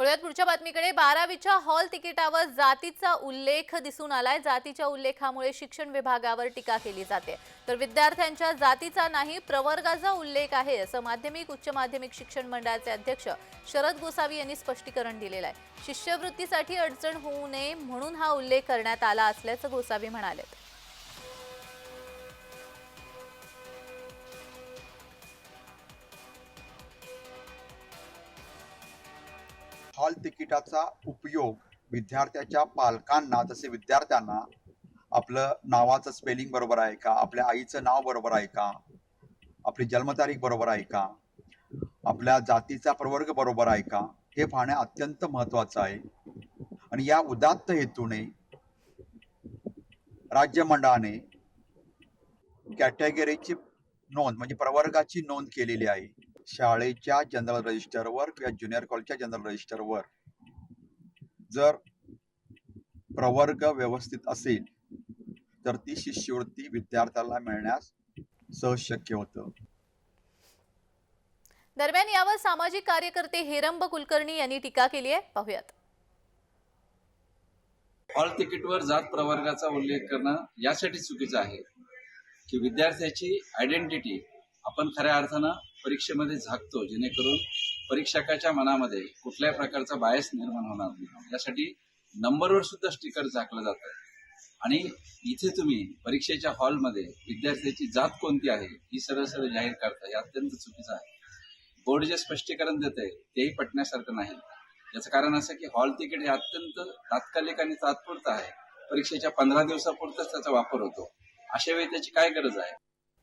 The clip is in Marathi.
वळूयात पुढच्या बातमीकडे. बारावीच्या हॉल तिकिटावर जातीचा उल्लेख दिसून आलाय. जातीच्या उल्लेखामुळे शिक्षण विभागावर टीका केली जाते. तर विद्यार्थ्यांच्या जातीचा नाही प्रवर्गाचा उल्लेख आहे असं माध्यमिक उच्च माध्यमिक शिक्षण मंडळाचे अध्यक्ष शरद गोसावी यांनी स्पष्टीकरण दिलेलं आहे. शिष्यवृत्तीसाठी अडचण होऊ नये म्हणून हा उल्लेख करण्यात आला असल्याचं गोसावी म्हणाले. हॉल तिकिटाचा उपयोग विद्यार्थ्याच्या पालकांना जसे विद्यार्थ्यांना आपलं नावाचं स्पेलिंग बरोबर आहे का? आपल्या आईचं नाव बरोबर आहे का? आपली जन्मतारीख बरोबर आहे का? आपल्या जातीचा प्रवर्ग बरोबर आहे का? हे पाहणे अत्यंत महत्वाचं आहे. आणि या उदात्त हेतूने राज्य मंडळाने कॅटेगरीची नोंद म्हणजे प्रवर्गाची नोंद केलेली आहे. शाळेच्या जनरल रजिस्टरवर किंवा ज्युनियर कॉलेजच्या जनरल रजिस्टरवर जर प्रवर्ग व्यवस्थित असेल तर ती शिष्यवृत्ती विद्यार्थ्याला मिळण्यास सहज शक्य होतं. दरम्यान यावर सामाजिक कार्यकर्ते हेरंब कुलकर्णी यांनी टीका केली आहे. पाहूयात. हॉल तिकीटवर जात प्रवर्गाचा उल्लेख करणं यासाठी चुकीचं आहे की विद्यार्थ्याची आयडेंटिटी आपण खऱ्या अर्थानं परीक्षेमध्ये झाकतो जेणेकरून परीक्षकाच्या मनामध्ये कुठल्याही प्रकारचा बायस निर्माण होणार नाही. यासाठी नंबरवर सुद्धा स्टिकर झाकलं जातं. आणि इथे तुम्ही परीक्षेच्या हॉलमध्ये विद्यार्थ्याची जात कोणती आहे ही सरळ सरळ जाहीर करता हे अत्यंत चुकीचं आहे. बोर्ड जे स्पष्टीकरण देते तेही पटण्यासारखं नाही. याचं कारण असं की हॉल तिकीट हे अत्यंत तात्कालिक आणि तात्पुरतं आहे. परीक्षेच्या पंधरा दिवसापुरतच त्याचा वापर होतो. अशा वेळी त्याची काय गरज आहे?